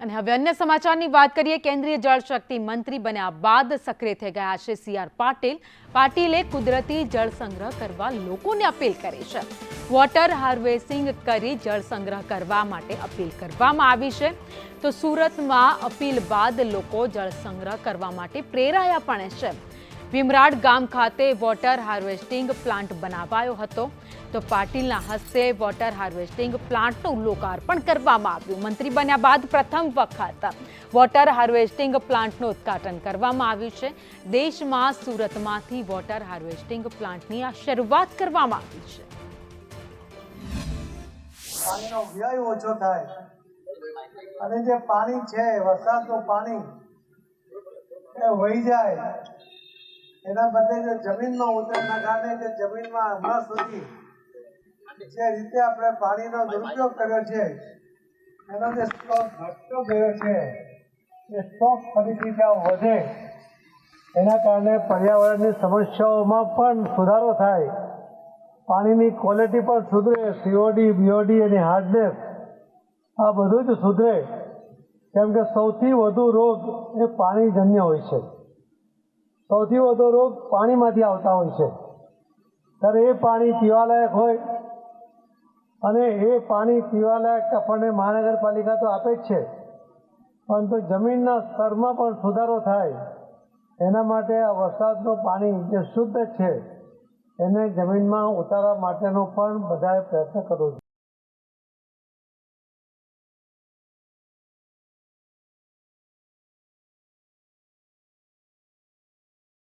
અને હવે અન્ય સમાચારની વાત કરીએ, કેન્દ્રીય જળશક્તિ મંત્રી બન્યા બાદ સક્રિય થઈ ગયા છે સી આર પાટીલ. પાટીલે કુદરતી જળ સંગ્રહ કરવા લોકોને અપીલ કરી છે. વોટર હાર્વેસ્ટિંગ કરી જળ સંગ્રહ કરવા માટે અપીલ કરવામાં આવી છે. તો સુરતમાં અપીલ બાદ લોકો જળ સંગ્રહ કરવા માટે પ્રેરાયા પણ છે. ભીમરાડ ગામ ખાતે વોટર હાર્વેસ્ટિંગ પ્લાન્ટ બનાવાયો હતો. તો પાટીલના હસ્તે વોટર હાર્વેસ્ટિંગ પ્લાન્ટનું લોકાર્પણ કરવામાં આવ્યું. મંત્રી બન્યા બાદ પ્રથમ વખત વોટર હાર્વેસ્ટિંગ પ્લાન્ટનું ઉદ્ઘાટન કરવામાં આવ્યું છે. દેશમાં સુરતમાંથી વોટર હાર્વેસ્ટિંગ પ્લાન્ટની આ શરૂઆત કરવામાં આવી છે. પાણીનો વ્યય ઓછો થાય. અને જે પાણી છે, વરસાદનું પાણી એ વહી જાય. એના બદલે જો જમીનમાં ઉતરના કારણે જે જમીનમાં હમણાં સુધી જે રીતે આપણે પાણીનો દુરુપયોગ કર્યો છે, એનો જે સ્ટોક ઘટતો ગયો છે, એ સ્ટોક ફરીથી ત્યાં વધે. એના કારણે પર્યાવરણની સમસ્યાઓમાં પણ સુધારો થાય. પાણીની ક્વોલિટી પણ સુધરે સીઓડી બીઓડી અને હાર્ડનેસ આ બધું જ સુધરે. કેમ કે સૌથી વધુ રોગ એ પાણીજન્ય હોય છે. સૌથી વધુ રોગ પાણીમાંથી આવતા હોય છે. ત્યારે એ પાણી પીવાલાયક હોય અને એ પાણી પીવાલાયક આપણને મહાનગરપાલિકા તો આપે જ છે. પરંતુ જમીનના સ્તરમાં પણ સુધારો થાય. એના માટે આ વરસાદનું પાણી જે શુદ્ધ છે, એને જમીનમાં ઉતારવા માટેનો પણ બધાએ પ્રયત્ન કરવો જોઈએ.